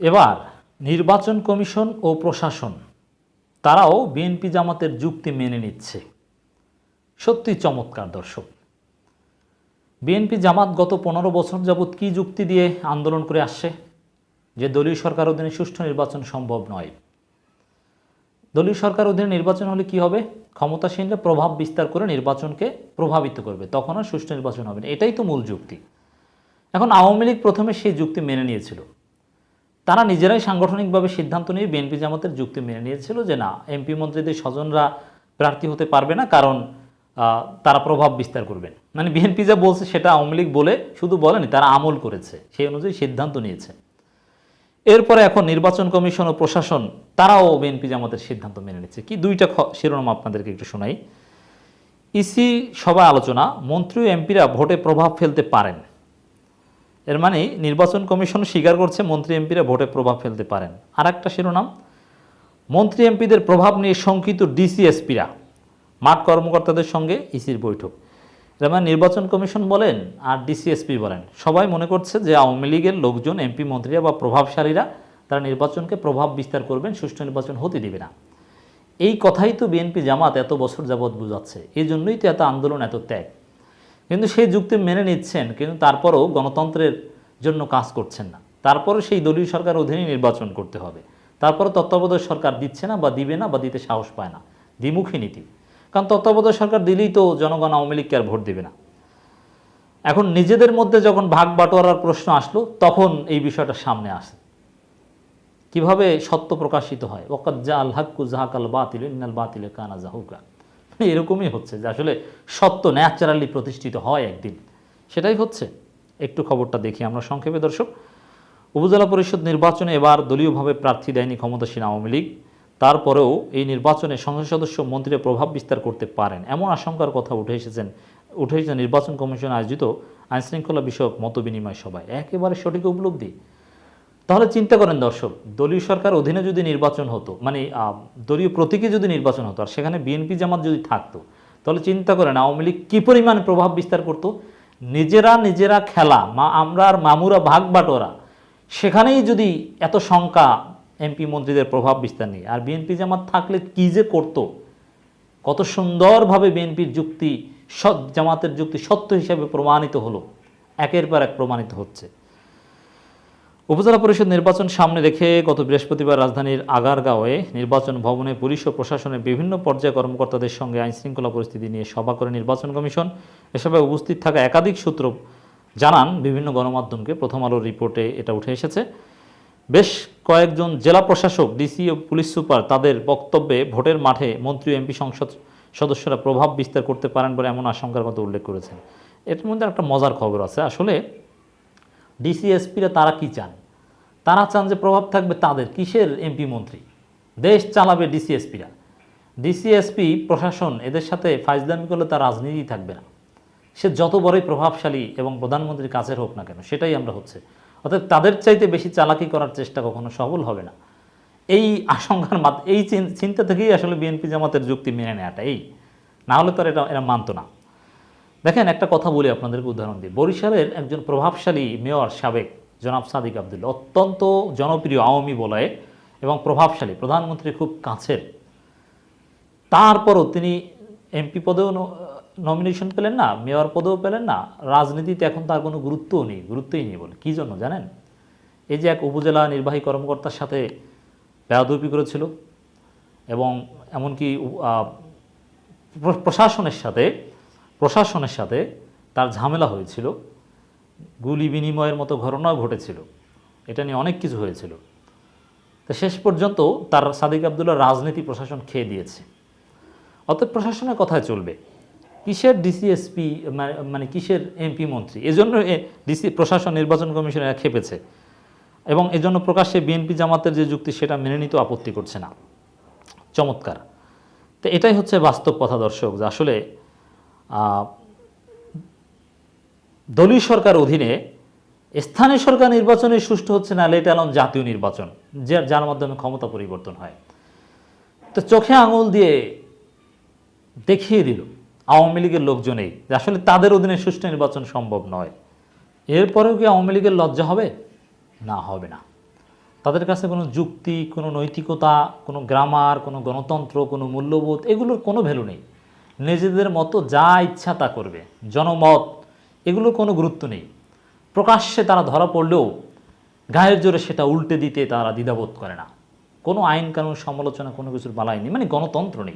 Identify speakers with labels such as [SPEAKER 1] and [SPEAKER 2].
[SPEAKER 1] এবার নির্বাচন কমিশন ও প্রশাসন, তারাও বিএনপি জামাতের যুক্তি মেনে নিচ্ছে। সত্যি চমৎকার দর্শক। বিএনপি জামাত গত পনেরো বছর যাবৎ কি যুক্তি দিয়ে আন্দোলন করে আসছে? যে দলীয় সরকার অধীনে সুষ্ঠু নির্বাচন সম্ভব নয়। দলীয় সরকার অধীনে নির্বাচন হলে কি হবে? ক্ষমতাসীনরা প্রভাব বিস্তার করে নির্বাচনকে প্রভাবিত করবে। তখন আর সুষ্ঠু নির্বাচন হবে না। এটাই তো মূল যুক্তি। এখন আওয়ামী লীগ প্রথমে সেই যুক্তি মেনে নিয়েছিল। তারা নিজেরাই সাংগঠনিকভাবে সিদ্ধান্ত নিয়ে বিএনপি জামাতের যুক্তি মেনে নিয়েছিল যে না, এমপি মন্ত্রীদের স্বজনরা প্রার্থী হতে পারবে না, কারণ তারা প্রভাব বিস্তার করবেন। মানে বিএনপি যা বলছে সেটা আওয়ামী লীগ বলে শুধু বলেনি, তারা আমল করেছে, সেই অনুযায়ী সিদ্ধান্ত নিয়েছে। এরপরে এখন নির্বাচন কমিশন ও প্রশাসন, তারাও বিএনপি জামাতের সিদ্ধান্ত মেনে নিচ্ছে। কি দুইটা শিরোনাম আপনাদেরকে একটু শোনাই। ইসি সভা আলোচনা, মন্ত্রী এমপিরা ভোটে প্রভাব ফেলতে পারেন। এর মানে নির্বাচন কমিশন স্বীকার করছে মন্ত্রী এমপিরা ভোটে প্রভাব ফেলতে পারেন। আর একটা শিরোনাম, মন্ত্রী এমপিদের প্রভাব নিয়ে শঙ্কিত ডিসিএসপিরা, মাঠ কর্মকর্তাদের সঙ্গে ইসির বৈঠক। এর মানে নির্বাচন কমিশন বলেন আর ডিসিএসপি বলেন। সবাই মনে করছে যে আওয়ামী লীগের লোকজন, এমপি মন্ত্রীরা বা প্রভাবশালীরা তারা নির্বাচনকে প্রভাব বিস্তার করবেন, সুষ্ঠু নির্বাচন হতে দিবে না। এই কথাই তো বিএনপি জামাত এত বছর যাবৎ বোঝাচ্ছে। এই জন্যই তো এত আন্দোলন, এত ত্যাগ। কিন্তু সেই যুক্তি মেনে নিচ্ছেন, কিন্তু তারপরও গণতন্ত্রের জন্য কাজ করছেন না। তারপরও সেই দলীয় সরকার অধীনে নির্বাচন করতে হবে। তারপরও তত্ত্বাবধায়ক সরকার দিচ্ছে না বা দিবে না বা দিতে সাহস পায় না। দ্বিমুখী নীতি। কারণ তত্ত্বাবধায়ক সরকার দিলেই তো জনগণ আওয়ামী লীগকে আর ভোট দিবে না। এখন নিজেদের মধ্যে যখন ভাগ বাটোয়ারার প্রশ্ন আসলো, তখন এই বিষয়টা সামনে আসে। কীভাবে সত্য প্রকাশিত হয়? ওকাত জা আল হাক্কু জাহাকাল বাতিল, ইন্নাল বাতিলে কানা জাহুকা। এরকমই হচ্ছে যে আসলে সত্য ন্যাচারালি প্রতিষ্ঠিত হয় একদিন। সেটাই হচ্ছে। একটু খবরটা দেখি আমরা সংক্ষেপে, দর্শক। উপজেলা পরিষদ নির্বাচনে এবার দলীয়ভাবে প্রার্থী দেয়নি ক্ষমতাসীন আওয়ামী লীগ। তারপরেও এই নির্বাচনে সংসদ সদস্য মন্ত্রীরা প্রভাব বিস্তার করতে পারেন। এমন আশঙ্কার কথা উঠে এসেছেন, উঠে এসেছে নির্বাচন কমিশন আয়োজিত আইনশৃঙ্খলা বিষয়ক মতবিনিময় সভায়। একেবারে সঠিক উপলব্ধি? তাহলে চিন্তা করেন দর্শক, দলীয় সরকার অধীনে যদি নির্বাচন হতো মানে দলীয় প্রতীকে যদি নির্বাচন হতো, আর সেখানে বিএনপি জামাত যদি থাকতো, তাহলে চিন্তা করেন আওয়ামী লীগ কী পরিমাণ প্রভাব বিস্তার করতো? নিজেরা নিজেরা খেলা, মা, আমরা আর মামুরা ভাগ বাটোরা সেখানেই যদি এত শঙ্কা এমপি মন্ত্রীদের প্রভাব বিস্তার নেই, আর বিএনপি জামাত থাকলে কী যে করতো? কত সুন্দরভাবে বিএনপির যুক্তি, সৎ জামাতের যুক্তি সত্য হিসাবে প্রমাণিত হলো, একের পর এক প্রমাণিত হচ্ছে। উপজেলা পরিষদ নির্বাচন সামনে রেখে গত বৃহস্পতিবার রাজধানীর আগারগাঁওয়ে নির্বাচন ভবনে পুলিশ ও প্রশাসনের বিভিন্ন পর্যায়ে কর্মকর্তাদের সঙ্গে আইনশৃঙ্খলা পরিস্থিতি নিয়ে সভা করে নির্বাচন কমিশন। এসবে উপস্থিত থাকা একাধিক সূত্র জানান বিভিন্ন গণমাধ্যমকে প্রথম আলোর রিপোর্টে এটা উঠে এসেছে। বেশ কয়েকজন জেলা প্রশাসক, ডিসি ও পুলিশ সুপার তাদের বক্তব্যে ভোটের মাঠে মন্ত্রী, এমপি সংসদ সদস্যরা প্রভাব বিস্তার করতে পারেন বলে এমন আশঙ্কার কথা উল্লেখ করেছেন। এর মধ্যে একটা মজার খবর আছে। আসলে ডিসিএসপিরা তারা কি চান? তারা চান যে প্রভাব থাকবে তাদের, কিসের এমপি মন্ত্রী? দেশ চালাবে ডিসিএসপিরা। ডিসিএসপি, প্রশাসন এদের সাথে ফাইজলামি করলে তার রাজনীতি থাকবে না। সে যত বড়ই প্রভাবশালী এবং প্রধানমন্ত্রীর কাছের হোক না কেন, সেটাই আমরা হচ্ছে। অর্থাৎ তাদের চাইতে বেশি চালাকি করার চেষ্টা কখনো সফল হবে না। এই আশঙ্কার মাত এই চিন- চিন্তা থেকেই আসলে বিএনপি জামাতের যুক্তি মেনে নেওয়াটা এই। না হলে তো এটা, এরা মানতো না। দেখেন, একটা কথা বলি আপনাদেরকে উদাহরণ দিই। বরিশালের একজন প্রভাবশালী মেয়র সাবেক জনাব সাদিক আবদুল্লা অত্যন্ত জনপ্রিয় আওয়ামী বলয়ে এবং প্রভাবশালী, প্রধানমন্ত্রী খুব কাছের। তারপরও তিনি এমপি পদেও নমিনেশন পেলেন না, মেয়র পদেও পেলেন না। রাজনীতিতে এখন তার কোনো গুরুত্বও নেই, গুরুত্বই নেই বলে। কী জন্য জানেন? এই যে এক উপজেলা নির্বাহী কর্মকর্তার সাথে বেয়াদবি করেছিল এবং এমনকি প্রশাসনের সাথে প্রশাসনের সাথে তার ঝামেলা হয়েছিল। গুলি বিনিময়ের মতো ঘটনাও ঘটেছিল। এটা নিয়ে অনেক কিছু হয়েছিল। তো শেষ পর্যন্ত তার সাদিক আবদুল্লাহ রাজনীতি প্রশাসন খেয়ে দিয়েছে। অতএব প্রশাসনের কথায় চলবে। কিসের ডিসিএসপি মানে কিসের এমপি মন্ত্রী? এজন্য ডিসি প্রশাসন, নির্বাচন কমিশনের খেপেছে। এবং এজন্য প্রকাশ্যে বিএনপি জামাতের যে যুক্তি সেটা মেনে নিতে আপত্তি করছে না। চমৎকার। তো এটাই হচ্ছে বাস্তব কথা দর্শক, যে আসলে দলীয় সরকার অধীনে স্থানীয় সরকার নির্বাচনে সুষ্ঠু হচ্ছে না, লেট অ্যালন জাতীয় নির্বাচন, যে, যার মাধ্যমে ক্ষমতা পরিবর্তন হয়। তো চোখে আঙুল দিয়ে দেখিয়ে দিল, আওয়ামী লীগের লোকজনেই আসলে তাদের অধীনে সুষ্ঠু নির্বাচন সম্ভব নয়। এরপরেও কি আওয়ামী লীগের লজ্জা হবে? না হবে না। তাদের কাছে কোনো যুক্তি, কোনো নৈতিকতা, কোনো গ্রামার, কোনো গণতন্ত্র, কোনো মূল্যবোধ, এগুলোর কোনো ভ্যালু নেই। নিজেদের মতো যা ইচ্ছা তা করবে। জনমত, এগুলো কোনো গুরুত্ব নেই। প্রকাশ্যে তারা ধরা পড়লেও গায়ের জোরে সেটা উল্টে দিতে তারা দ্বিধাবোধ করে না। কোনো আইন কানুন সমালোচনা কোনো কিছুর বালাই নেই। মানে গণতন্ত্র নেই।